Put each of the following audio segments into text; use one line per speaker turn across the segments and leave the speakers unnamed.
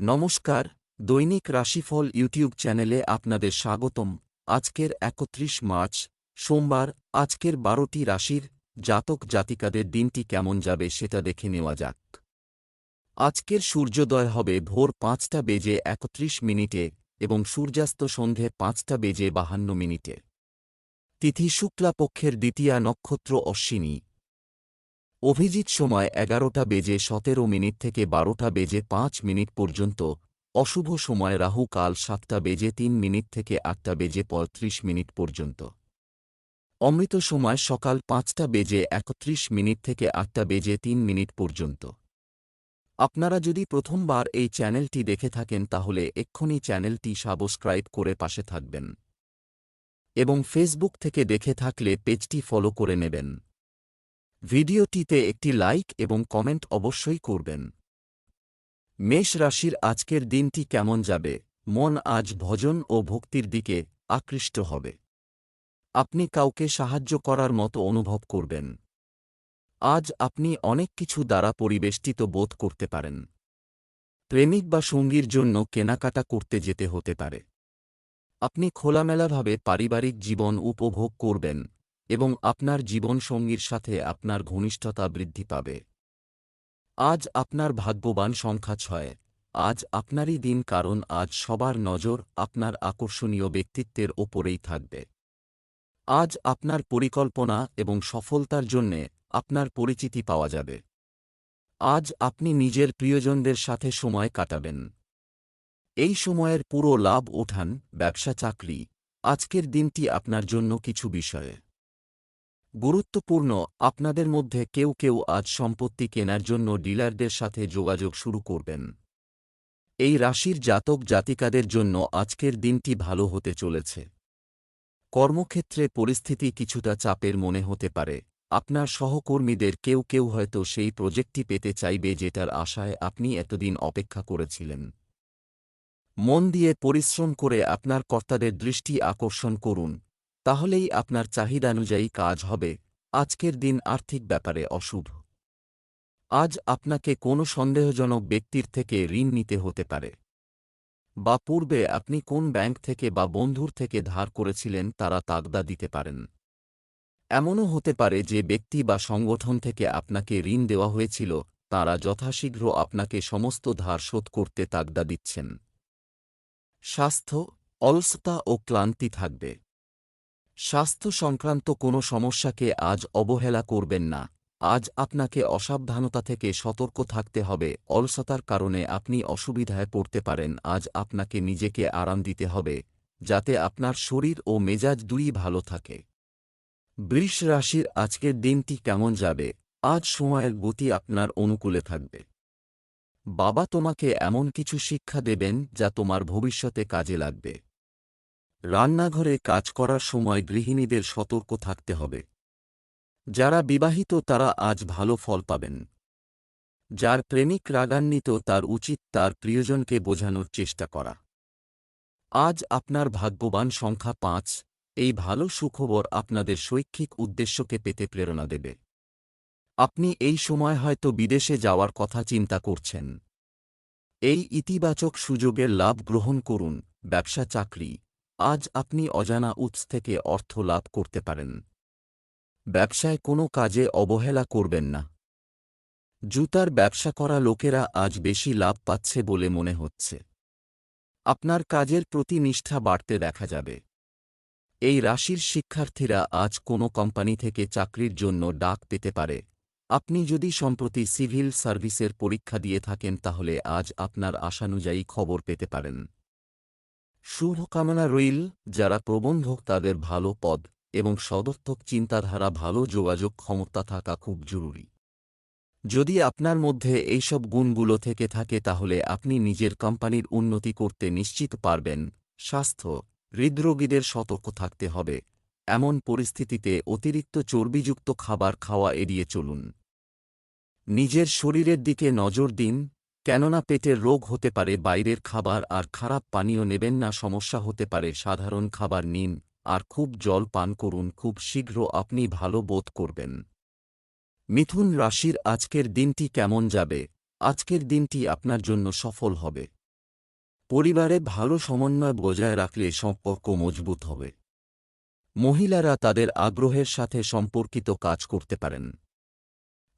নমস্কার, দৈনিক রাশিফল ইউটিউব চ্যানেলে আপনাদের স্বাগতম। আজকের একত্রিশ মার্চ, সোমবার, আজকের বারোটি রাশির জাতক জাতিকাদের দিনটি কেমন যাবে সেটা দেখে নেওয়া যাক। আজকের সূর্যোদয় হবে ভোর পাঁচটা বেজে একত্রিশ মিনিটে এবং সূর্যাস্ত সন্ধে পাঁচটা বেজে বাহান্ন মিনিটে। তিথি শুক্লাপক্ষের দ্বিতীয়া নক্ষত্র অশ্বিনী। অভিজিৎ সময় এগারোটা বেজে সতেরো মিনিট থেকে বারোটা বেজে পাঁচ মিনিট পর্যন্ত, অশুভ সময় রাহু কাল সাতটা বেজে তিন মিনিট থেকে আটটা বেজে পঁয়ত্রিশ মিনিট পর্যন্ত। অমৃত সময় সকাল পাঁচটা বেজে একত্রিশ মিনিট থেকে আটটা বেজে তিন মিনিট পর্যন্ত। আপনারা যদি প্রথমবার এই চ্যানেলটি দেখে থাকেন তাহলে এক্ষুনি চ্যানেলটি সাবস্ক্রাইব করে পাশে থাকবেন। এবং ফেসবুক থেকে দেখে থাকলে পেজটি ফলো করে নেবেন। ভিডিওটিতে একটি লাইক এবং কমেন্ট অবশ্যই করবেন। মেষ রাশির আজকের দিনটি কেমন যাবে? মন আজ ভজন ও ভক্তির দিকে আকৃষ্ট হবে। আপনি কাউকে সাহায্য করার মতো অনুভব করবেন। আজ আপনি অনেক কিছু দ্বারা পরিবেষ্টিত বোধ করতে পারেন। প্রেমিক বা সঙ্গীর জন্য কেনাকাটা করতে যেতে হতে পারে। আপনি খোলামেলাভাবে পারিবারিক জীবন উপভোগ করবেন। এবং আপনার জীবনসঙ্গীর সাথে আপনার ঘনিষ্ঠতা বৃদ্ধি পাবে। আজ আপনার ভাগ্যবান সংখ্যা ছয়। আজ আপনারই দিন কারণ আজ সবার নজর আপনার আকর্ষণীয় ব্যক্তিত্বের ওপরেই থাকবে। আজ আপনার পরিকল্পনা এবং সফলতার জন্যে আপনার পরিচিতি পাওয়া যাবে। আজ আপনি নিজের প্রিয়জনদের সাথে সময় কাটাবেন। এই সময়ের পুরো লাভ ওঠান ব্যবসা চাকরি আজকের দিনটি আপনার জন্য কিছু বিষয়ে। গুরুত্বপূর্ণ, আপনাদের মধ্যে কেউ কেউ আজ সম্পত্তি কেনার জন্য ডিলারদের সাথে যোগাযোগ শুরু করবেন। এই রাশির জাতক জাতিকাদের জন্য আজকের দিনটি ভালো হতে চলেছে। কর্মক্ষেত্রে পরিস্থিতি কিছুটা চাপের মনে হতে পারে। আপনার সহকর্মীদের কেউ কেউ হয়তো সেই প্রজেক্টটি পেতে চাইবে যেটার আশায় আপনি এতদিন অপেক্ষা করেছিলেন। মন দিয়ে পরিশ্রম করে আপনার কর্তাদের দৃষ্টি আকর্ষণ করুন। তাহলেই আপনার চাহিদানুযায়ী কাজ হবে। আজকের দিন আর্থিক ব্যাপারে অশুভ। আজ আপনাকে কোনো সন্দেহজনক ব্যক্তির থেকে ঋণ নিতে হতে পারে। বা পূর্বে আপনি কোন ব্যাংক থেকে বা বন্ধুর থেকে ধার করেছিলেন তারা তাগদা দিতে পারেন। এমনও হতে পারে যে ব্যক্তি বা সংগঠন থেকে আপনাকে ঋণ দেওয়া হয়েছিল, তারা যথাশীঘ্র আপনাকে সমস্ত ধার শোধ করতে তাগদা দিচ্ছেন। স্বাস্থ্য, অলসতা ও ক্লান্তি থাকবে। স্বাস্থ্য সংক্রান্ত কোনো সমস্যাকে আজ অবহেলা করবেন না। আজ আপনাকে অসাবধানতা থেকে সতর্ক থাকতে হবে। অলসতার কারণে আপনি অসুবিধায় পড়তে পারেন। আজ আপনাকে নিজেকে আরাম দিতে হবে, যাতে আপনার শরীর ও মেজাজ দুই ভালো থাকে। বৃষ রাশির আজকের দিনটি কেমন যাবে? আজ সময়ের গতি আপনার অনুকূলে থাকবে। বাবা তোমাকে এমন কিছু শিক্ষা দেবেন যা তোমার ভবিষ্যতে কাজে লাগবে। রান্নাঘরে কাজ করার সময় গৃহিণীদের সতর্ক থাকতে হবে। যারা বিবাহিত তারা আজ ভালো ফল পাবেন। যার প্রেমিক রাগান্বিত তার উচিত তার প্রিয়জনকে বোঝানোর চেষ্টা করা। আজ আপনার ভাগ্যবান সংখ্যা পাঁচ, এই ভালো সুখবর আপনাদের শৈক্ষিক উদ্দেশ্যকে পেতে প্রেরণা দেবে। আপনি এই সময় হয়তো বিদেশে যাওয়ার কথা চিন্তা করছেন। এই ইতিবাচক সুযোগের লাভ গ্রহণ করুন ব্যবসা চাকরি আজ আপনি অজানা উৎস থেকে অর্থ লাভ করতে পারেন। ব্যবসায় কোনো কাজে অবহেলা করবেন না। জুতার ব্যবসা করা লোকেরা আজ বেশি লাভ পাচ্ছে বলে মনে হচ্ছে। আপনার কাজের প্রতি নিষ্ঠা বাড়তে দেখা যাবে। এই রাশির শিক্ষার্থীরা আজ কোনো কোম্পানি থেকে চাকরির জন্য ডাক পেতে পারে। আপনি যদি সম্প্রতি সিভিল সার্ভিসের পরীক্ষা দিয়ে থাকেন তাহলে আজ আপনার আশানুযায়ী খবর পেতে পারেন। শুভকামনা রইল যারা প্রবন্ধক তাদের ভালো পদ এবং সদর্থক চিন্তাধারা, ভালো যোগাযোগ ক্ষমতা থাকা খুব জরুরি। যদি আপনার মধ্যে এইসব গুণগুলো থেকে থাকে তাহলে আপনি নিজের কোম্পানির উন্নতি করতে নিশ্চিত পারবেন। স্বাস্থ্য, হৃদরোগীদের সতর্ক থাকতে হবে। এমন পরিস্থিতিতে অতিরিক্ত চর্বিযুক্ত খাবার খাওয়া এড়িয়ে চলুন। নিজের শরীরের দিকে নজর দিন কেননা পেটের রোগ হতে পারে, বাইরের খাবার আর খারাপ পানীয় নেবেন না, সমস্যা হতে পারে, সাধারণ খাবার নিন, আর খুব জল পান করুন, খুব শীঘ্র আপনি ভালো বোধ করবেন। মিথুন রাশির আজকের দিনটি কেমন যাবে? আজকের দিনটি আপনার জন্য সফল হবে। পরিবারে ভালো সমন্বয় বজায় রাখলে সম্পর্ক মজবুত হবে। মহিলারা তাদের আগ্রহের সাথে সম্পর্কিত কাজ করতে পারেন।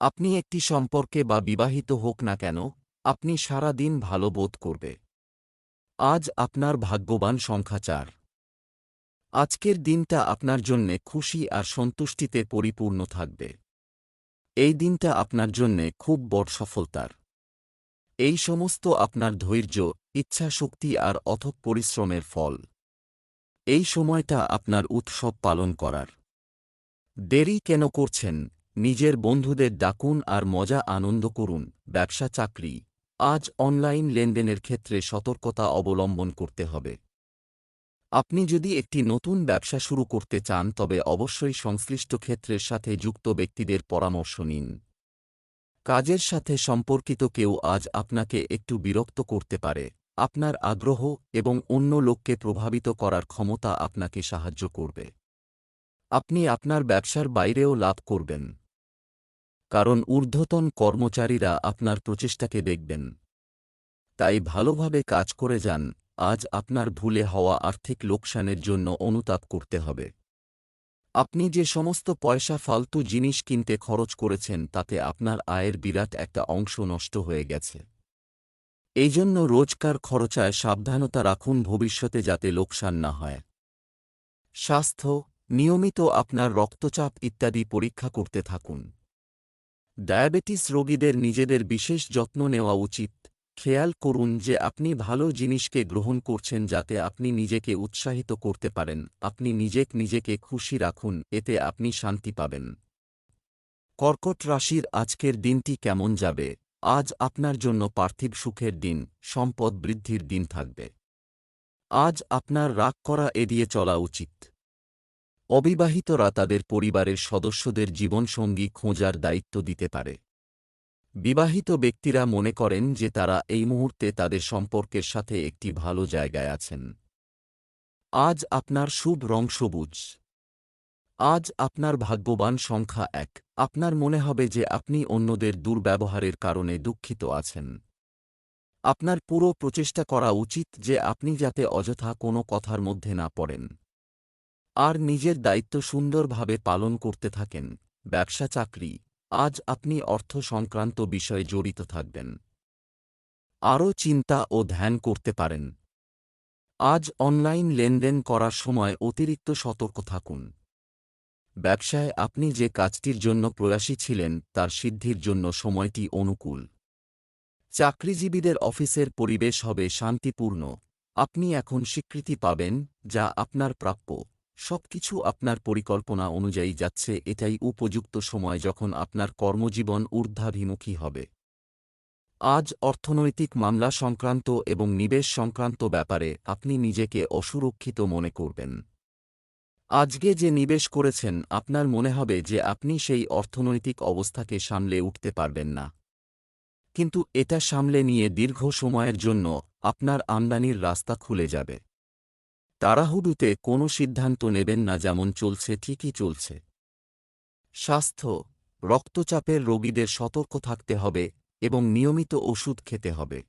আপনি একটি সম্পর্কে বা বিবাহিত হোক না কেন আপনি সারা দিন ভালো বোধ করবে। আজ আপনার ভাগ্যবান সংখ্যা চার। আজকের দিনটা আপনার জন্যে খুশি আর সন্তুষ্টিতে পরিপূর্ণ থাকবে। এই দিনটা আপনার জন্যে খুব বড় সফলতার। এই সমস্ত আপনার ধৈর্য, ইচ্ছাশক্তি আর অথক পরিশ্রমের ফল। এই সময়টা আপনার উৎসব পালন করার। দেরি কেন করছেন? নিজের বন্ধুদের ডাকুন আর মজা আনন্দ করুন। ব্যবসা চাকরি। আজ অনলাইন লেনদেনের ক্ষেত্রে সতর্কতা অবলম্বন করতে হবে। আপনি যদি একটি নতুন ব্যবসা শুরু করতে চান, তবে অবশ্যই সংশ্লিষ্ট ক্ষেত্রের সাথে যুক্ত ব্যক্তিদের পরামর্শ নিন। কাজের সাথে সম্পর্কিত কেউ আজ আপনাকে একটু বিরক্ত করতে পারে। আপনার আগ্রহ এবং অন্য লোককে প্রভাবিত করার ক্ষমতা আপনাকে সাহায্য করবে। আপনি আপনার ব্যবসার বাইরেও লাভ করবেন। কারণ ঊর্ধ্বতন কর্মচারীরা আপনার প্রচেষ্টাকে দেখবেন। তাই ভালোভাবে কাজ করে যান, আজ আপনার ভুলে হওয়া আর্থিক লোকসানের জন্য অনুতাপ করতে হবে। আপনি যে সমস্ত পয়সা ফালতু জিনিস কিনতে খরচ করেছেন, তাতে আপনার আয়ের বিরাট একটা অংশ নষ্ট হয়ে গেছে। এই জন্য রোজকার খরচায় সাবধানতা রাখুন ভবিষ্যতে যাতে লোকসান না হয়। স্বাস্থ্য, নিয়মিত আপনার রক্তচাপ ইত্যাদি পরীক্ষা করতে থাকুন। ডায়াবেটিস রোগীদের নিজেদের বিশেষ যত্ন নেওয়া উচিত। খেয়াল করুন যে আপনি ভালো জিনিসকে গ্রহণ করছেন যাতে আপনি নিজেকে উৎসাহিত করতে পারেন। আপনি নিজেক নিজেকে খুশি রাখুন, এতে আপনি শান্তি পাবেন। কর্কট রাশির আজকের দিনটি কেমন যাবে? আজ আপনার জন্য পার্থিব সুখের দিন, সম্পদ বৃদ্ধির দিন থাকবে। আজ আপনার রাগ করা এড়িয়ে চলা উচিত। অবিবাহিতরা তাদের পরিবারের সদস্যদের জীবনসঙ্গী খোঁজার দায়িত্ব দিতে পারে। বিবাহিত ব্যক্তিরা মনে করেন যে তারা এই মুহূর্তে তাদের সম্পর্কের সাথে একটি ভালো জায়গায় আছেন। আজ আপনার শুভ রং সবুজ। আজ আপনার ভাগ্যবান সংখ্যা এক। আপনার মনে হবে যে আপনি অন্যদের দুর্ব্যবহারের কারণে দুঃখিত আছেন। আপনার পুরো প্রচেষ্টা করা উচিত যে আপনি যাতে অযথা কোনো কথার মধ্যে না পড়েন। আর নিজের দায়িত্ব সুন্দরভাবে পালন করতে থাকেন। ব্যবসা চাকরি। আজ আপনি অর্থ সংক্রান্ত বিষয়ে জড়িত থাকবেন। আরও চিন্তা ও ধ্যান করতে পারেন। আজ অনলাইন লেনদেন করার সময় অতিরিক্ত সতর্ক থাকুন। ব্যবসায় আপনি যে কাজটির জন্য প্রয়াসী ছিলেন, তার সিদ্ধির জন্য সময়টি অনুকূল। চাকরিজীবীদের অফিসের পরিবেশ হবে শান্তিপূর্ণ। আপনি এখন স্বীকৃতি পাবেন, যা আপনার প্রাপ্য। সবকিছু আপনার পরিকল্পনা অনুযায়ী যাচ্ছে, এটাই উপযুক্ত সময় যখন আপনার কর্মজীবন ঊর্ধ্বাভিমুখী হবে। আজ অর্থনৈতিক মামলা সংক্রান্ত এবং নিবেশ সংক্রান্ত ব্যাপারে আপনি নিজেকে অসুরক্ষিত মনে করবেন। আজকে যে নিবেশ করেছেন, আপনার মনে হবে যে আপনি সেই অর্থনৈতিক অবস্থাকে সামলে উঠতে পারবেন না। কিন্তু এটা সামলে নিয়ে দীর্ঘ সময়ের জন্য আপনার আমদানির রাস্তা খুলে যাবে। তাড়াহুড়ুতে কোনো সিদ্ধান্ত নেবেন না যেমন চলছে, ঠিকই চলছে। স্বাস্থ্য, রক্তচাপের রোগীদের সতর্ক থাকতে হবে এবং নিয়মিত ওষুধ খেতে হবে।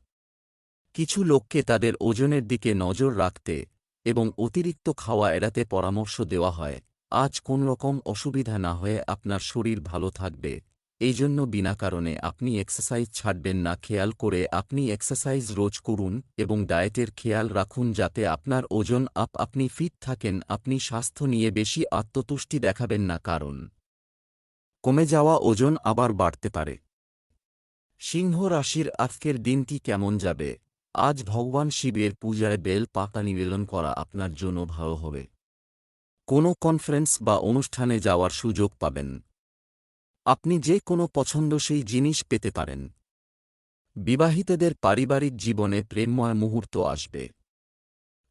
কিছু লোককে তাদের ওজনের দিকে নজর রাখতে এবং অতিরিক্ত খাওয়া এড়াতে পরামর্শ দেওয়া হয়। আজ কোন রকম অসুবিধা না হয়ে আপনার শরীর ভালো থাকবে। এই জন্য বিনা কারণে আপনি এক্সারসাইজ ছাড়বেন না। খেয়াল করে আপনি এক্সারসাইজ রোজ করুন এবং ডায়েটের খেয়াল রাখুন যাতে আপনার ওজন আপ, আপনি ফিট থাকেন, আপনি স্বাস্থ্য নিয়ে বেশি আত্মতুষ্টি দেখাবেন না। কারণ কমে যাওয়া ওজন আবার বাড়তে পারে। সিংহ রাশির আজকের দিনটি কেমন যাবে? আজ ভগবান শিবের পূজায় বেল পাতা নিবেদন করা আপনার জন্য ভালো হবে। কোনো কনফারেন্স বা অনুষ্ঠানে যাওয়ার সুযোগ পাবেন। আপনি যে কোনো পছন্দসই জিনিস পেতে পারেন। বিবাহিতদের পারিবারিক জীবনে প্রেমময় মুহূর্ত আসবে।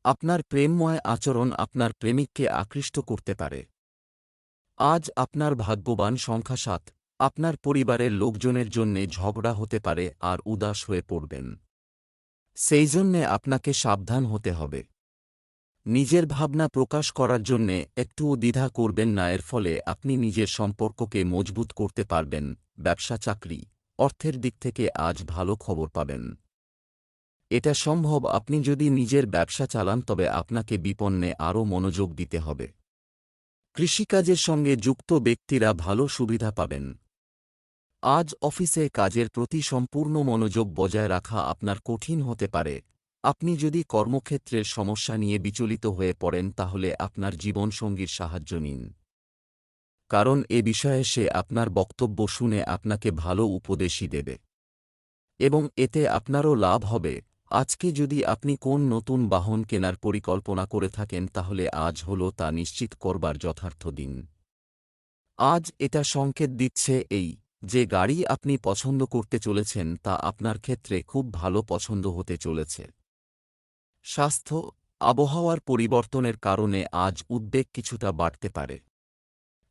আপনার প্রেমময় আচরণ আপনার প্রেমিককে আকৃষ্ট করতে পারে। আজ আপনার ভাগ্যবান সংখ্যা সাত, আপনার পরিবারের লোকজনের জন্যে ঝগড়া হতে পারে আর উদাস হয়ে পড়বেন। সেই জন্যে আপনাকে সাবধান হতে হবে। নিজের ভাবনা প্রকাশ করার জন্যে একটুও দ্বিধা করবেন না, এর ফলে আপনি নিজের সম্পর্ককে মজবুত করতে পারবেন, ব্যবসা, চাকরি, অর্থের দিক থেকে আজ ভালো খবর পাবেন। এটা সম্ভব, আপনি যদি নিজের ব্যবসা চালান, তবে আপনাকে বিপন্নে আরও মনোযোগ দিতে হবে। কৃষিকাজের সঙ্গে যুক্ত ব্যক্তিরা ভালো সুবিধা পাবেন। আজ অফিসে কাজের প্রতি সম্পূর্ণ মনোযোগ বজায় রাখা আপনার কঠিন হতে পারে। আপনি যদি কর্মক্ষেত্রের সমস্যা নিয়ে বিচলিত হয়ে পড়েন তাহলে আপনার জীবনসঙ্গীর সাহায্য নিন। কারণ এ বিষয়ে সে আপনার বক্তব্য শুনে আপনাকে ভালো উপদেশই দেবে। এবং এতে আপনারও লাভ হবে। আজকে যদি আপনি কোন নতুন বাহন কেনার পরিকল্পনা করে থাকেন তাহলে আজ হল তা নিশ্চিত করবার যথার্থ দিন। আজ এটা সংকেত দিচ্ছে এই, যে গাড়ি আপনি পছন্দ করতে চলেছেন তা আপনার ক্ষেত্রে খুব ভালো পছন্দ হতে চলেছে। স্বাস্থ্য, আবহাওয়ার পরিবর্তনের কারণে আজ উদ্বেগ কিছুটা বাড়তে পারে।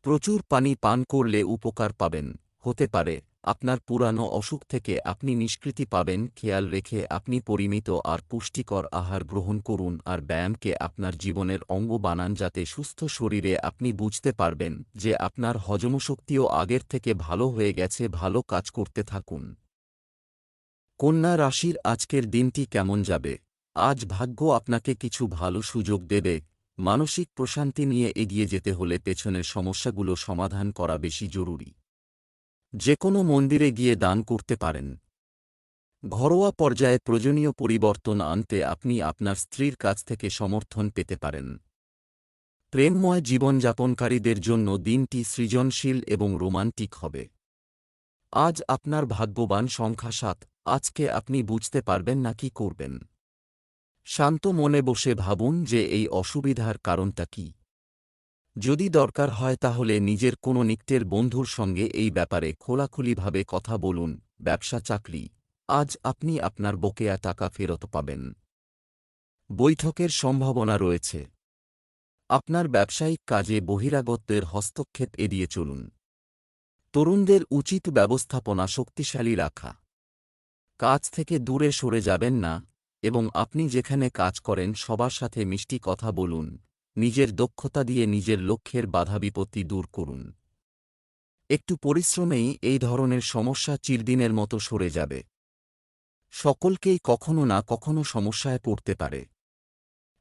প্রচুর পানি পান করলে উপকার পাবেন, হতে পারে। আপনার পুরানো অসুখ থেকে আপনি নিষ্কৃতি পাবেন, খেয়াল রেখে আপনি পরিমিত আর পুষ্টিকর আহার গ্রহণ করুন আর ব্যায়ামকে আপনার জীবনের অঙ্গ বানান যাতে সুস্থ শরীরে আপনি বুঝতে পারবেন যে আপনার হজমশক্তিও আগের থেকে ভালো হয়ে গেছে, ভালো কাজ করতে থাকুন। কন্যা রাশির আজকের দিনটি কেমন যাবে? আজ ভাগ্য আপনাকে কিছু ভালো সুযোগ দেবে। মানসিক প্রশান্তি নিয়ে এগিয়ে যেতে হলে পেছনের সমস্যাগুলো সমাধান করা বেশি জরুরি। যে কোনো মন্দিরে গিয়ে দান করতে পারেন। ঘরোয়া পর্যায়ে প্রয়োজনীয় পরিবর্তন আনতে আপনি আপনার স্ত্রীর কাছ থেকে সমর্থন পেতে পারেন। প্রেমময় জীবনযাপনকারীদের জন্য দিনটি সৃজনশীল এবং রোমান্টিক হবে। আজ আপনার ভাগ্যবান সংখ্যা সাত, আজকে আপনি বুঝতে পারবেন না কি করবেন। শান্ত মনে বসে ভাবুন যে এই অসুবিধার কারণটা কি। যদি দরকার হয় তাহলে নিজের কোনো নিকটের বন্ধুর সঙ্গে এই ব্যাপারে খোলাখুলিভাবে কথা বলুন, ব্যবসা, চাকরি। আজ আপনি আপনার বকেয়া টাকা ফেরত পাবেন। বৈঠকের সম্ভাবনা রয়েছে। আপনার ব্যবসায়িক কাজে বহিরাগতদের হস্তক্ষেপ এড়িয়ে চলুন। তরুণদের উচিত ব্যবস্থাপনা শক্তিশালী রাখা। কাজ থেকে দূরে সরে যাবেন না এবং আপনি যেখানে কাজ করেন সবার সাথে মিষ্টি কথা বলুন, নিজের দক্ষতা দিয়ে নিজের লক্ষ্যের বাধা বিপত্তি দূর করুন। একটু পরিশ্রমেই এই ধরনের সমস্যা চিরদিনের মতো সরে যাবে। সকলকেই কখনো না কখনো সমস্যায় পড়তে পারে।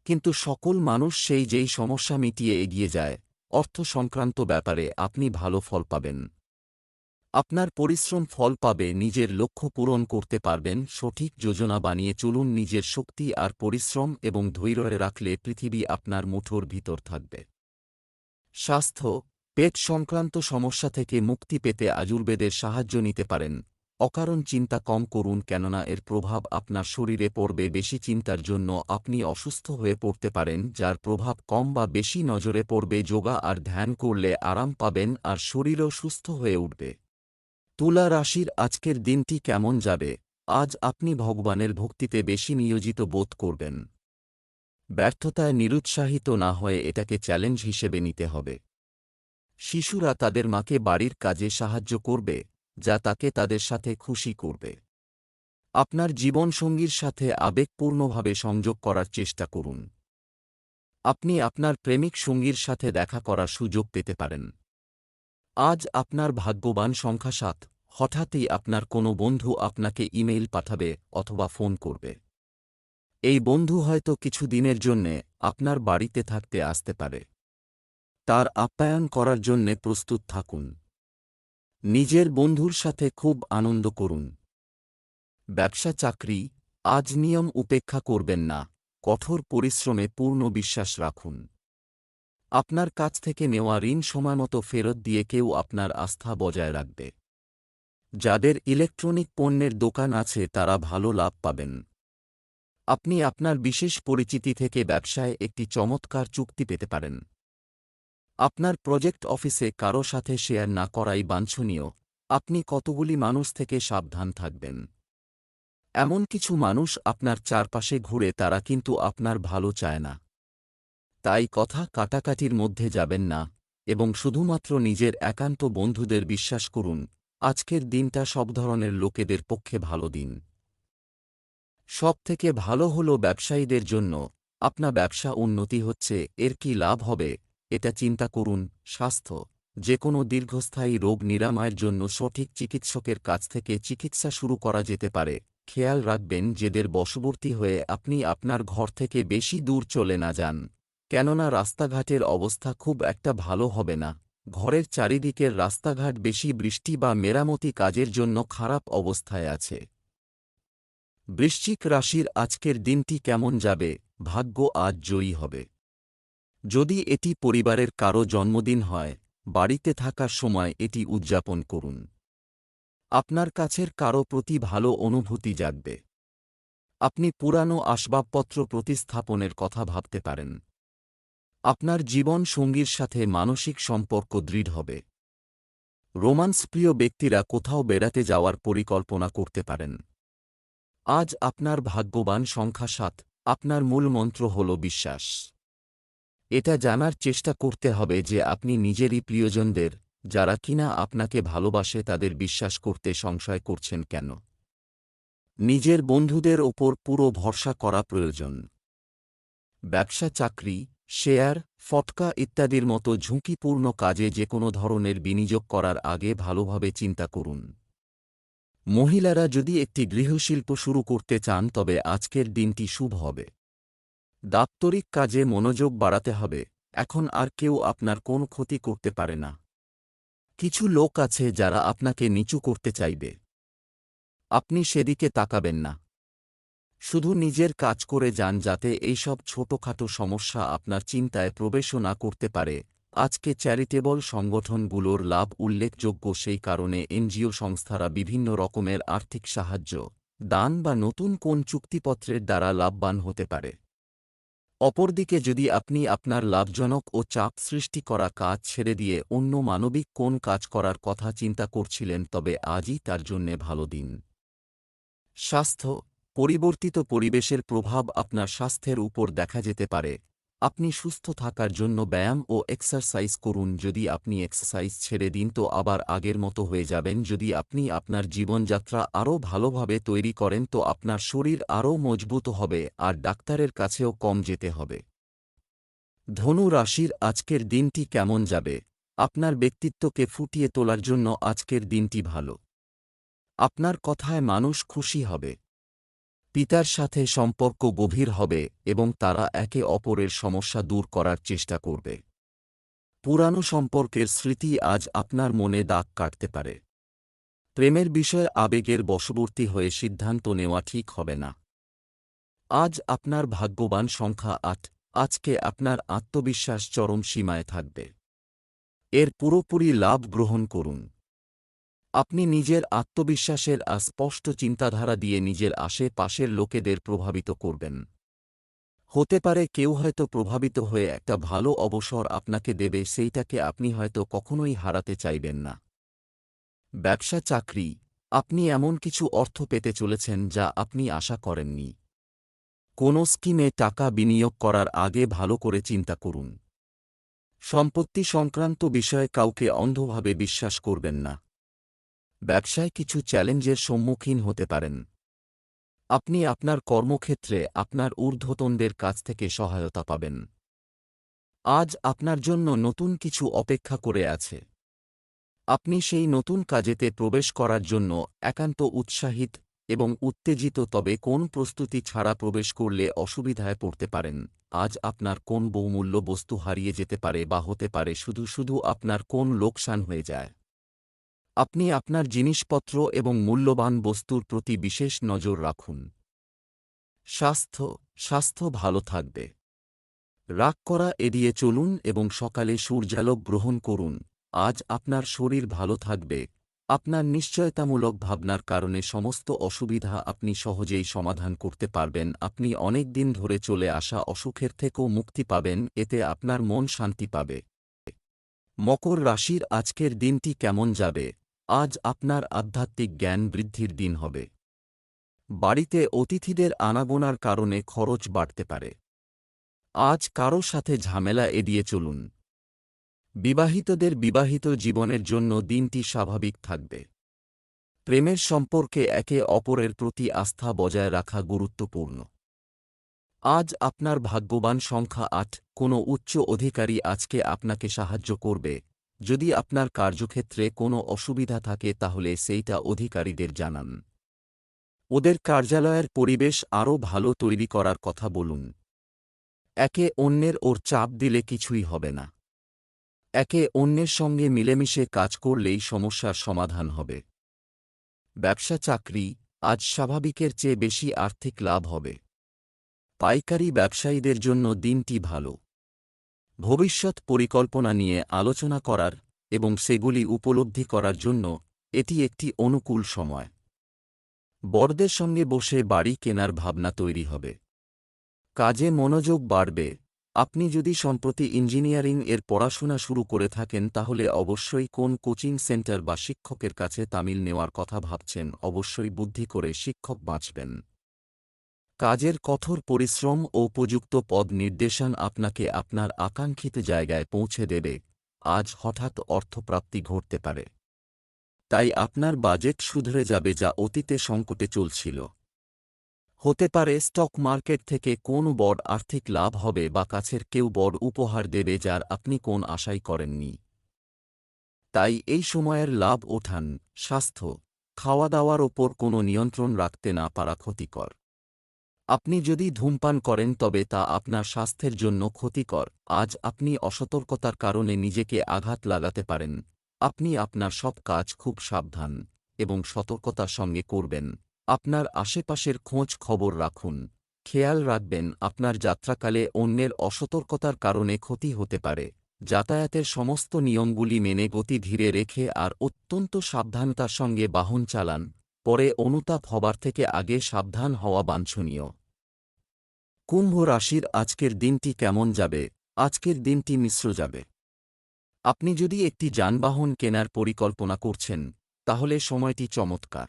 কিন্তু সকল মানুষ সেই যেই সমস্যা মিটিয়ে এগিয়ে যায়, অর্থ সংক্রান্ত ব্যাপারে আপনি ভালো ফল পাবেন। আপনার পরিশ্রম ফল পাবে, নিজের লক্ষ্য পূরণ করতে পারবেন, সঠিক যোজনা বানিয়ে চলুন, নিজের শক্তি আর পরিশ্রম এবং ধৈর্যে রাখলে পৃথিবী আপনার মুঠোর ভিতর থাকবে। স্বাস্থ্য, পেট সংক্রান্ত সমস্যা থেকে মুক্তি পেতে আজুর্বেদের সাহায্য নিতে পারেন। অকারণ চিন্তা কম করুন, কেননা এর প্রভাব আপনার শরীরে পড়বে, বেশি চিন্তার জন্য আপনি অসুস্থ হয়ে পড়তে পারেন, যার প্রভাব কম বা বেশি নজরে পড়বে, যোগা আর ধ্যান করলে আরাম পাবেন আর শরীরও সুস্থ হয়ে উঠবে। তুলা রাশির আজকের দিনটি কেমন যাবে? আজ আপনি ভগবানের ভক্তিতে বেশি নিয়োজিত বোধ করবেন। ব্যর্থতায় নিরুৎসাহিত না হয়ে এটাকে চ্যালেঞ্জ হিসেবে নিতে হবে। শিশুরা তাদের মাকে বাড়ির কাজে সাহায্য করবে, যা তাকে তাদের সাথে খুশি করবে। আপনার জীবনসঙ্গীর সাথে আবেগপূর্ণভাবে সংযোগ করার চেষ্টা করুন। আপনি আপনার প্রেমিক সঙ্গীর সাথে দেখা করার সুযোগ পেতে পারেন। আজ আপনার ভাগ্যবান সংখ্যা সাত। হঠাৎই আপনার কোনো বন্ধু আপনাকে ইমেইল পাঠাবে অথবা ফোন করবে। এই বন্ধু হয়তো কিছু দিনের জন্যে আপনার বাড়িতে থাকতে আসতে পারে। তার আপ্যায়ন করার জন্যে প্রস্তুত থাকুন। নিজের বন্ধুর সাথে খুব আনন্দ করুন। ব্যবসা চাকরি আজ নিয়ম উপেক্ষা করবেন না। কঠোর পরিশ্রমে পূর্ণ বিশ্বাস রাখুন। আপনার কাছ থেকে নেওয়া ঋণ সময়মতো ফেরত দিয়ে কেউ আপনার আস্থা বজায় রাখবে। যাদের ইলেকট্রনিক পণ্যের দোকান আছে, তারা ভালো লাভ পাবেন। আপনি আপনার বিশেষ পরিচিতি থেকে ব্যবসায় একটি চমৎকার চুক্তি পেতে পারেন। আপনার প্রজেক্ট অফিসে কারও সাথে শেয়ার না করাই বাঞ্ছনীয়। আপনি কতগুলি মানুষ থেকে সাবধান থাকবেন। এমন কিছু মানুষ আপনার চারপাশে ঘুরে, তারা কিন্তু আপনার ভালো চায় না। তাই কথা কাটাকাটির মধ্যে যাবেন না, এবং শুধুমাত্র নিজের একান্ত বন্ধুদের বিশ্বাস করুন, আজকের দিনটা সব ধরনের লোকেদের পক্ষে ভালো দিন। সব থেকে ভালো হল ব্যবসায়ীদের জন্য, আপনা ব্যবসা উন্নতি হচ্ছে, এর কি লাভ হবে, এটা চিন্তা করুন, স্বাস্থ্য যে কোনো দীর্ঘস্থায়ী রোগ নিরাময়ের জন্য সঠিক চিকিৎসকের কাছ থেকে চিকিৎসা শুরু করা যেতে পারে, খেয়াল রাখবেন, যেদের বশবর্তী হয়ে আপনি আপনার ঘর থেকে বেশি দূর চলে না যান। কেননা রাস্তাঘাটের অবস্থা খুব একটা ভালো হবে না। ঘরের চারিদিকের রাস্তাঘাট বেশি বৃষ্টি বা মেরামতি কাজের জন্য খারাপ অবস্থায় আছে। বৃশ্চিক রাশির আজকের দিনটি কেমন যাবে? ভাগ্য আজ জয়ী হবে। যদি এটি পরিবারের কারও জন্মদিন হয়, বাড়িতে থাকার সময় এটি উদযাপন করুন। আপনার কাছের কারও প্রতি ভালো অনুভূতি জাগবে। আপনি পুরানো আসবাবপত্র প্রতিস্থাপনের কথা ভাবতে পারেন। আপনার জীবন সঙ্গীর সাথে মানসিক সম্পর্ক দৃঢ় হবে। রোমান্স প্রিয় ব্যক্তিরা কোথাও বেড়াতে যাওয়ার পরিকল্পনা করতে পারেন। আজ আপনার ভাগ্যবান সংখ্যা সাত, আপনার মূল মন্ত্র হল বিশ্বাস। এটা জানার চেষ্টা করতে হবে যে আপনি নিজেরই প্রিয়জনদের, যারা কিনা আপনাকে ভালোবাসে তাদের বিশ্বাস করতে সংশয় করছেন কেন? নিজের বন্ধুদের ওপর পুরো ভরসা করা প্রয়োজন। ব্যবসা চাকরি শেয়ার, ফটকা ইত্যাদির মতো ঝুঁকিপূর্ণ কাজে যে কোনো ধরনের বিনিয়োগ করার আগে ভালোভাবে চিন্তা করুন। মহিলারা যদি একটি গৃহশিল্প শুরু করতে চান, তবে আজকের দিনটি শুভ হবে। দাপ্তরিক কাজে মনোযোগ বাড়াতে হবে। এখন আর কেউ আপনার কোন ক্ষতি করতে পারে না। কিছু লোক আছে যারা আপনাকে নিচু করতে চাইবে। আপনি সেদিকে তাকাবেন না। শুধু নিজের কাজ করে যান যাতে এইসব ছোটখাটো সমস্যা আপনার চিন্তায় প্রবেশও না করতে পারে। আজকে চ্যারিটেবল সংগঠনগুলোর লাভ উল্লেখযোগ্য সেই কারণে এনজিও সংস্থারা বিভিন্ন রকমের আর্থিক সাহায্য, দান বা নতুন কোন চুক্তিপত্রের দ্বারা লাভবান হতে পারে। অপরদিকে যদি আপনি আপনার লাভজনক ও চাপ সৃষ্টি করা কাজ ছেড়ে দিয়ে অন্য মানবিক কোন কাজ করার কথা চিন্তা করছিলেন, তবে আজই তার জন্যে ভালো দিন। স্বাস্থ্য পরিবর্তিত পরিবেশের প্রভাব আপনার স্বাস্থ্যের উপর দেখা যেতে পারে। আপনি সুস্থ থাকার জন্য ব্যায়াম ও এক্সারসাইজ করুন। যদি আপনি এক্সারসাইজ ছেড়ে দিন, তো আবার আগের মতো হয়ে যাবেন। যদি আপনি আপনার জীবনযাত্রা আরও ভালোভাবে তৈরি করেন, তো আপনার শরীর আরও মজবুত হবে আর ডাক্তারের কাছেও কম যেতে হবে। ধনু রাশির আজকের দিনটি কেমন যাবে? আপনার ব্যক্তিত্বকে ফুটিয়ে তোলার জন্য আজকের দিনটি ভালো। আপনার কথায় মানুষ খুশি হবে। পিতার সাথে সম্পর্ক গভীর হবে এবং তারা একে অপরের সমস্যা দূর করার চেষ্টা করবে। পুরানো সম্পর্কের স্মৃতি আজ আপনার মনে দাগ কাটতে পারে। প্রেমের বিষয়ে আবেগের বশবর্তী হয়ে সিদ্ধান্ত নেওয়া ঠিক হবে না। আজ আপনার ভাগ্যবান সংখ্যা আট, আজকে আপনার আত্মবিশ্বাস চরম সীমায় থাকবে। এর পুরোপুরি লাভ গ্রহণ করুন। আপনি নিজের আত্মবিশ্বাসের স্পষ্ট চিন্তাধারা দিয়ে নিজের আশেপাশের লোকেদের প্রভাবিত করবেন। হতে পারে কেউ হয়তো প্রভাবিত হয়ে একটা ভালো অবসর আপনাকে দেবে, সেইটাকে আপনি হয়তো কখনোই হারাতে চাইবেন না। ব্যবসা চাকরি, আপনি এমন কিছু অর্থ পেতে চলেছেন যা আপনি আশা করেননি। কোনো স্কিমে টাকা বিনিয়োগ করার আগে ভালো করে চিন্তা করুন। সম্পত্তি সংক্রান্ত বিষয়ে কাউকে অন্ধভাবে বিশ্বাস করবেন না। ব্যবসায় কিছু চ্যালেঞ্জের সম্মুখীন হতে পারেন। আপনি আপনার কর্মক্ষেত্রে আপনার ঊর্ধ্বতনদের কাছ থেকে সহায়তা পাবেন। আজ আপনার জন্য নতুন কিছু অপেক্ষা করে আছে। আপনি সেই নতুন কাজেতে প্রবেশ করার জন্য একান্ত উৎসাহিত এবং উত্তেজিত, তবে কোন প্রস্তুতি ছাড়া প্রবেশ করলে অসুবিধায় পড়তে পারেন? আজ আপনার কোন বহুমূল্য বস্তু হারিয়ে যেতে পারে বা হতে পারে, শুধু শুধু আপনার কোন লোকসান হয়ে যায়? আপনি আপনার জিনিসপত্র এবং মূল্যবান বস্তুর প্রতি বিশেষ নজর রাখুন। স্বাস্থ্য স্বাস্থ্য ভালো থাকবে। রাগ করা এড়িয়ে চলুন এবং সকালে সূর্যালোক গ্রহণ করুন। আজ আপনার শরীর ভালো থাকবে। আপনার নিশ্চয়তামূলক ভাবনার কারণে সমস্ত অসুবিধা আপনি সহজেই সমাধান করতে পারবেন। আপনি অনেক দিন ধরে চলে আসা অসুখের থেকেও মুক্তি পাবেন, এতে আপনার মন শান্তি পাবে। মকর রাশির আজকের দিনটি কেমন যাবে? আজ আপনার আধ্যাত্মিক জ্ঞান বৃদ্ধির দিন হবে। বাড়িতে অতিথিদের আনাগোনার কারণে খরচ বাড়তে পারে। আজ কারও সাথে ঝামেলা এড়িয়ে চলুন। বিবাহিতদের বিবাহিত জীবনের জন্য দিনটি স্বাভাবিক থাকবে। প্রেমের সম্পর্কে একে অপরের প্রতি আস্থা বজায় রাখা গুরুত্বপূর্ণ। আজ আপনার ভাগ্যবান সংখ্যা আট, কোনো উচ্চ অধিকারী আজকে আপনাকে সাহায্য করবে। যদি আপনার কার্যক্ষেত্রে কোনো অসুবিধা থাকে তাহলে সেইটা অধিকারীদের জানান। ওদের কার্যালয়ের পরিবেশ আরও ভালো তৈরি করার কথা বলুন। একে অন্যের ওর চাপ দিলে কিছুই হবে না। একে অন্যের সঙ্গে মিলেমিশে কাজ করলেই সমস্যার সমাধান হবে। ব্যবসা চাকরি আজ স্বাভাবিকের চেয়ে বেশি আর্থিক লাভ হবে। পাইকারি ব্যবসায়ীদের জন্য দিনটি ভালো। ভবিষ্যৎ পরিকল্পনা নিয়ে আলোচনা করার এবং সেগুলি উপলব্ধি করার জন্য এটি একটি অনুকূল সময়। বড়দের সঙ্গে বসে বাড়ি কেনার ভাবনা তৈরি হবে। কাজে মনোযোগ বাড়বে। আপনি যদি সম্প্রতি ইঞ্জিনিয়ারিং এর পড়াশোনা শুরু করে থাকেন, তাহলে অবশ্যই কোন কোচিং সেন্টার বা শিক্ষকের কাছে তামিল নেওয়ার কথা ভাবছেন, অবশ্যই বুদ্ধি করে শিক্ষক বাঁচবেন। কাজের কঠোর পরিশ্রম ও উপযুক্ত পদ নির্দেশন আপনাকে আপনার আকাঙ্ক্ষিত জায়গায় পৌঁছে দেবে। আজ হঠাৎ অর্থপ্রাপ্তি ঘটতে পারে। তাই আপনার বাজেট শুধরে যাবে যা অতীতে সংকটে চলছিল। হতে পারে স্টক মার্কেট থেকে কোন বড় আর্থিক লাভ হবে বা কাছের কেউ বড় উপহার দেবে যার আপনি কোন আশাই করেননি। তাই এই সময়ের লাভ ওঠান, স্বাস্থ্য খাওয়া দাওয়ার ওপর কোনো নিয়ন্ত্রণ রাখতে না পারা ক্ষতিকর। আপনি যদি ধূমপান করেন তবে তা আপনার স্বাস্থ্যের জন্য ক্ষতিকর। আজ আপনি অসতর্কতার কারণে নিজেকে আঘাত লাগাতে পারেন। আপনি আপনার সব কাজ খুব সাবধান এবং সতর্কতার সঙ্গে করবেন। আপনার আশেপাশের খোঁজ খবর রাখুন। খেয়াল রাখবেন, আপনার যাত্রাকালে অন্যের অসতর্কতার কারণে ক্ষতি হতে পারে। যাতায়াতের সমস্ত নিয়মগুলি মেনে গতি ধীরে রেখে আর অত্যন্ত সাবধানতার সঙ্গে বাহন চালান। পরে অনুতাপ হবার থেকে আগে সাবধান হওয়া বাঞ্ছনীয়। কুম্ভ রাশির আজকের দিনটি কেমন যাবে? আজকের দিনটি মিশ্র যাবে। আপনি যদি একটি যানবাহন কেনার পরিকল্পনা করছেন, তাহলে সময়টি চমৎকার।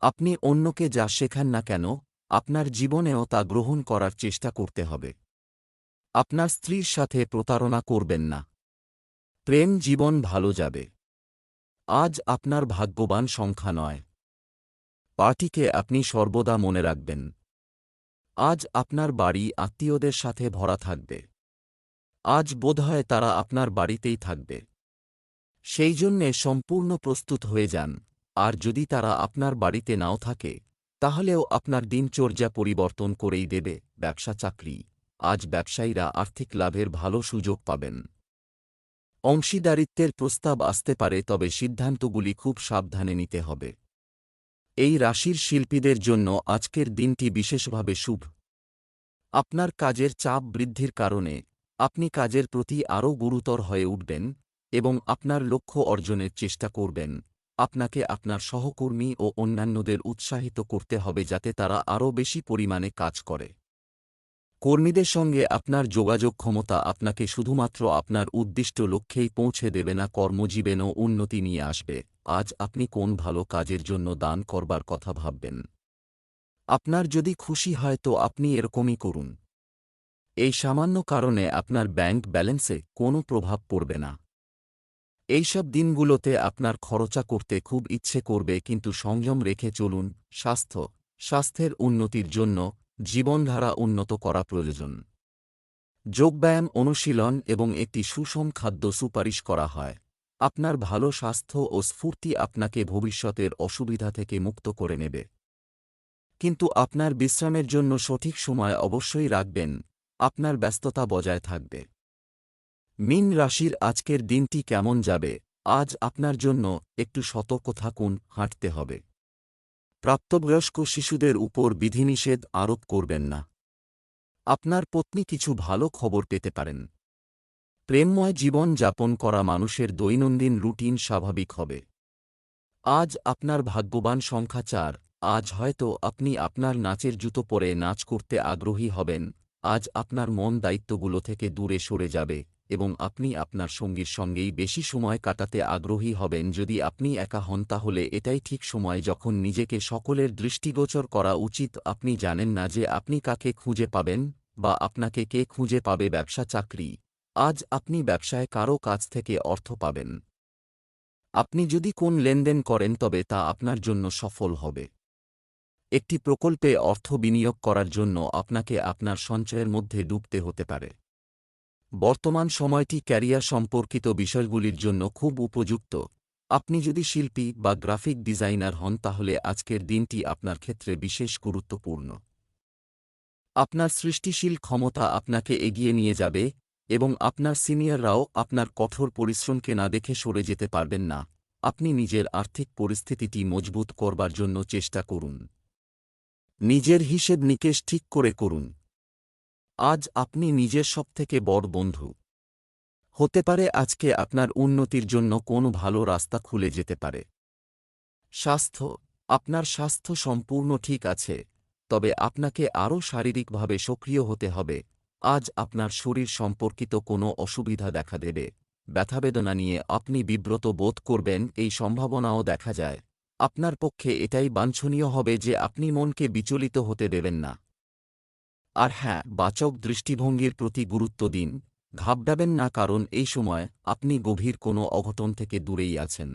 আপনি অন্যকে যা শেখান না কেন, আপনার জীবনেও তা গ্রহণ করার চেষ্টা করতে হবে। আপনার স্ত্রীর সাথে প্রতারণা করবেন না। প্রেম জীবন ভালো যাবে। আজ আপনার ভাগ্যবান সংখ্যা নয়। পার্টিকে আপনি সর্বদা মনে রাখবেন। আজ আপনার বাড়ি আত্মীয়দের সাথে ভরা থাকবে। আজ বোধহয় তারা আপনার বাড়িতেই থাকবে। সেই জন্যে সম্পূর্ণ প্রস্তুত হয়ে যান, আর যদি তারা আপনার বাড়িতে নাও থাকে, তাহলেও আপনার দিনচর্যা পরিবর্তন করেই দেবে, ব্যবসা চাকরি। আজ ব্যবসায়ীরা আর্থিক লাভের ভালো সুযোগ পাবেন। অংশীদারিত্বের প্রস্তাব আসতে পারে, তবে সিদ্ধান্তগুলি খুব সাবধানে নিতে হবে। এই রাশির শিল্পীদের জন্য আজকের দিনটি বিশেষভাবে শুভ। আপনার কাজের চাপ বৃদ্ধির কারণে আপনি কাজের প্রতি আরও গুরুতর হয়ে উঠবেন এবং আপনার লক্ষ্য অর্জনের চেষ্টা করবেন। আপনাকে আপনার সহকর্মী ও অন্যান্যদের উৎসাহিত করতে হবে যাতে তারা আরও বেশি পরিমাণে কাজ করে। কর্মীদের সঙ্গে আপনার যোগাযোগ ক্ষমতা আপনাকে শুধুমাত্র আপনার উদ্দিষ্ট লক্ষ্যেই পৌঁছে দেবে না, কর্মজীবনেও উন্নতি নিয়ে আসবে। আজ আপনি কোন ভালো কাজের জন্য দান করবার কথা ভাববেন? আপনার যদি খুশি হয় তো আপনি এরকমই করুন। এই সামান্য কারণে আপনার ব্যাংক ব্যালেন্সে কোনো প্রভাব পড়বে না। এইসব দিনগুলোতে আপনার খরচা করতে খুব ইচ্ছে করবে কিন্তু সংযম রেখে চলুন, স্বাস্থ্য, স্বাস্থ্যের উন্নতির জন্য জীবনধারা উন্নত করা প্রয়োজন। যোগব্যায়াম, অনুশীলন এবং একটি সুষম খাদ্য সুপারিশ করা হয়। আপনার ভালো স্বাস্থ্য ও স্ফূর্তি আপনাকে ভবিষ্যতের অসুবিধা থেকে মুক্ত করে নেবে। কিন্তু আপনার বিশ্রামের জন্য সঠিক সময় অবশ্যই রাখবেন, আপনার ব্যস্ততা বজায় থাকবে। মিন রাশির আজকের দিনটি কেমন যাবে, আজ আপনার জন্য একটু সতর্ক থাকুন, হাঁটতে হবে। প্রাপ্তবয়স্ক শিশুদের উপর বিধিনিষেধ আরোপ করবেন না। আপনার পত্নী কিছু ভালো খবর পেতে পারেন। প্রেমময় জীবন যাপন করা মানুষের দৈনন্দিন রুটিন স্বাভাবিক হবে। আজ আপনার ভাগ্যবান সংখ্যা চার, আজ হয়তো আপনি আপনার নাচের জুতো পরে নাচ করতে আগ্রহী হবেন, আজ আপনার মন দায়িত্বগুলো থেকে দূরে সরে যাবে, এবং আপনি আপনার সঙ্গীর সঙ্গেই বেশি সময় কাটাতে আগ্রহী হবেন যদি আপনি একা হন তাহলে এটাই ঠিক সময় যখন নিজেকে সকলের দৃষ্টিগোচর করা উচিত। আপনি জানেন না যে আপনি কাকে খুঁজে পাবেন, বা আপনাকে কে খুঁজে পাবে ব্যবসা চাকরি আজ আপনি ব্যবসায় কারও কাছ থেকে অর্থ পাবেন। আপনি যদি কোন লেনদেন করেন, তবে তা আপনার জন্য সফল হবে। একটি প্রকল্পে অর্থ বিনিয়োগ করার জন্য আপনাকে আপনার সঞ্চয়ের মধ্যে ডুবতে হতে পারে। বর্তমান সময়টি ক্যারিয়ার সম্পর্কিত বিষয়গুলির জন্য খুব উপযুক্ত। আপনি যদি শিল্পী বা গ্রাফিক ডিজাইনার হন, তাহলে আজকের দিনটি আপনার ক্ষেত্রে বিশেষ গুরুত্বপূর্ণ। আপনার সৃষ্টিশীল ক্ষমতা আপনাকে এগিয়ে নিয়ে যাবে এবং আপনার সিনিয়ররাও আপনার কঠোর পরিশ্রমকে না দেখে সরে যেতে পারবেন না। আপনি নিজের আর্থিক পরিস্থিতিটি মজবুত করবার জন্য চেষ্টা করুন। নিজের হিসেব নিকেশ ঠিক করে করুন। আজ আপনি নিজের সবথেকে বড় বন্ধু। হতে পারে আজকে আপনার উন্নতির জন্য কোনো ভালো রাস্তা খুলে যেতে পারে। স্বাস্থ্য, আপনার স্বাস্থ্য সম্পূর্ণ ঠিক আছে, তবে আপনাকে আরও শারীরিকভাবে সক্রিয় হতে হবে। আজ আপনার শরীর সম্পর্কিত কোনো অসুবিধা দেখা দেবে। ব্যথাবেদনা নিয়ে আপনি বিব্রত বোধ করবেন, এই সম্ভাবনাও দেখা যায়। আপনার পক্ষে এটাই বাঞ্ছনীয় হবে যে আপনি মনকে বিচলিত হতে দেবেন না। আর হ্যাঁ বাচক দৃষ্টিভঙ্গির প্রতি গুরুত্ব দিন। ঘাবড়াবেন না কারণ এই সময় আপনি গভীর কোনো অঘটন থেকে দূরেই আছেন।